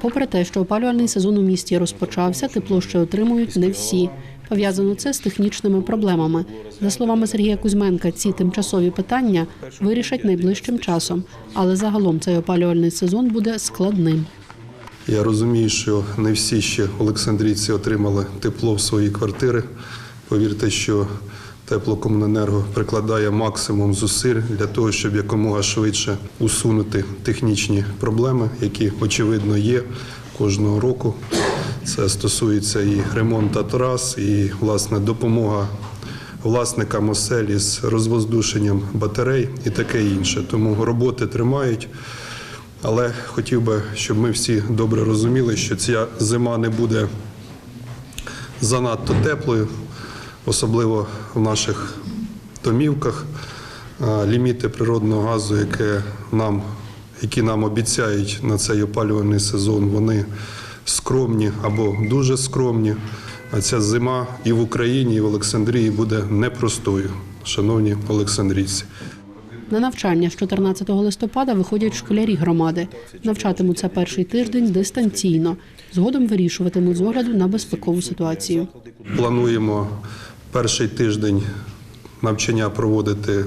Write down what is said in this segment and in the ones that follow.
Попри те, що опалювальний сезон у місті розпочався, тепло ще отримують не всі. Пов'язано це з технічними проблемами. За словами Сергія Кузьменка, ці тимчасові питання вирішать найближчим часом, але загалом цей опалювальний сезон буде складним. Я розумію, що не всі ще олександрійці отримали тепло в свої квартири. Повірте, що теплокомуненерго прикладає максимум зусиль для того, щоб якомога швидше усунути технічні проблеми, які очевидно є кожного року. Це стосується і ремонту трас, і власне допомога власникам оселі з розвоздушенням батарей і таке інше. Тому роботи тримають. Але хотів би, щоб ми всі добре розуміли, що ця зима не буде занадто теплою, особливо в наших домівках. Ліміти природного газу, яке нам, які нам обіцяють на цей опалювальний сезон, вони скромні або дуже скромні. А ця зима і в Україні, і в Олександрії буде непростою, шановні олександрійці. На навчання з 14 листопада виходять школярі громади. Навчатимуться перший тиждень дистанційно. Згодом вирішуватимуть з огляду на безпекову ситуацію. Плануємо перший тиждень навчання проводити е,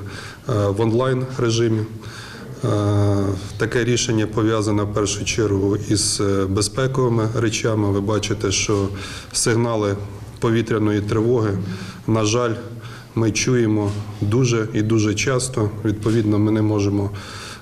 в онлайн режимі. Е, Таке рішення пов'язане в першу чергу із е, безпековими речами. Ви бачите, що сигнали повітряної тривоги, на жаль, ми чуємо дуже і дуже часто. Відповідно, ми не можемо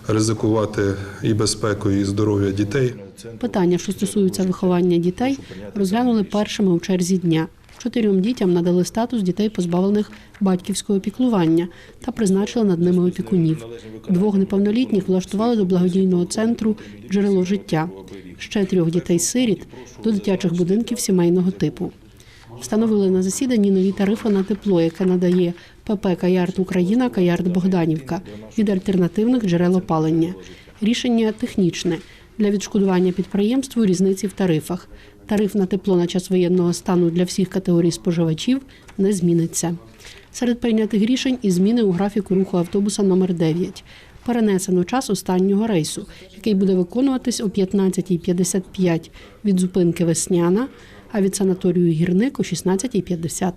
ризикувати і безпекою, і здоров'я дітей. Питання, що стосуються виховання дітей, розглянули першими у черзі дня. Чотирьом дітям надали статус дітей, позбавлених батьківського піклування, та призначили над ними опікунів. Двох неповнолітніх влаштували до благодійного центру джерело життя. Ще трьох дітей-сиріт до дитячих будинків сімейного типу. Встановили на засіданні нові тарифи на тепло, яке надає ПП Каярд Україна, Каярд Богданівка від альтернативних джерел опалення. Рішення технічне для відшкодування підприємству різниці в тарифах. Тариф на тепло на час воєнного стану для всіх категорій споживачів не зміниться. Серед прийнятих рішень і зміни у графіку руху автобуса номер 9 Перенесено час останнього рейсу, який буде виконуватись о 15.55 від зупинки Весняна, а від санаторію гірник о 16.50.